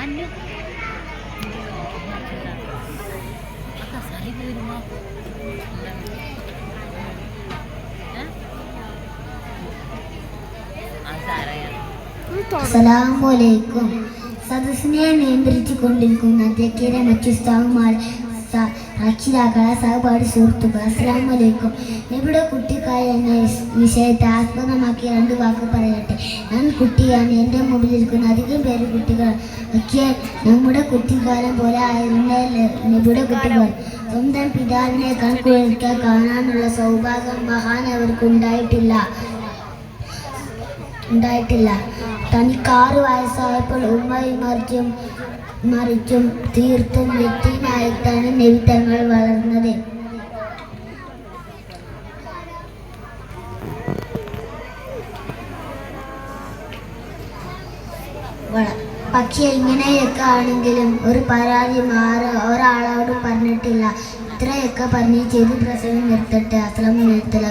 അന്നു കസാലി പോയിരുന്നോ അസലാമലൈക്കും സദസ്സിനെ നിയന്ത്രിച്ചു കൊണ്ടിരിക്കുന്ന തെക്കേരെ മറ്റു സ്ഥാപന്മാർ രക്ഷിതാക്കളെ സഹപാഠി സുഹൃത്തുക്കൾ അസ്സലാമലൈക്കും ഇവിടെ കുട്ടിക്കായ എന്ന വിഷയത്തെ ആസ്പദമാക്കി രണ്ട് വാക്ക് പറയട്ടെ. ഞാൻ കുട്ടിയാണ് എന്റെ മുമ്പിലിരിക്കുന്ന ഒക്കെ നമ്മുടെ കുട്ടിക്കാലം പോലെ ആയിരുന്ന ഇവിടെ കുട്ടികൾ സ്വന്തം പിതാവിനെ കൺകുളിക്കാൻ കാണാനുള്ള സൗഭാഗ്യം മഹാൻ അവർക്ക് ഉണ്ടായിട്ടില്ല. ഉണ്ടായിട്ടില്ല തനിക്ക് ആറ് വയസ്സായപ്പോൾ ഉമ്മയും മറിച്ചും മറിച്ചും തീർത്തും വ്യക്തിയുമായിട്ടാണ് നെവിത്തങ്ങൾ വളർന്നത്. വള- പക്ഷേ ഇങ്ങനെയൊക്കെ ആണെങ്കിലും ഒരു പരാതി മാറ ഒരാളോട് പറഞ്ഞിട്ടില്ല. ഇത്രയൊക്കെ പറഞ്ഞ് ചെയ്ത് പ്രസവം നിർത്തട്ടെ. അസ്ലം നിർത്തല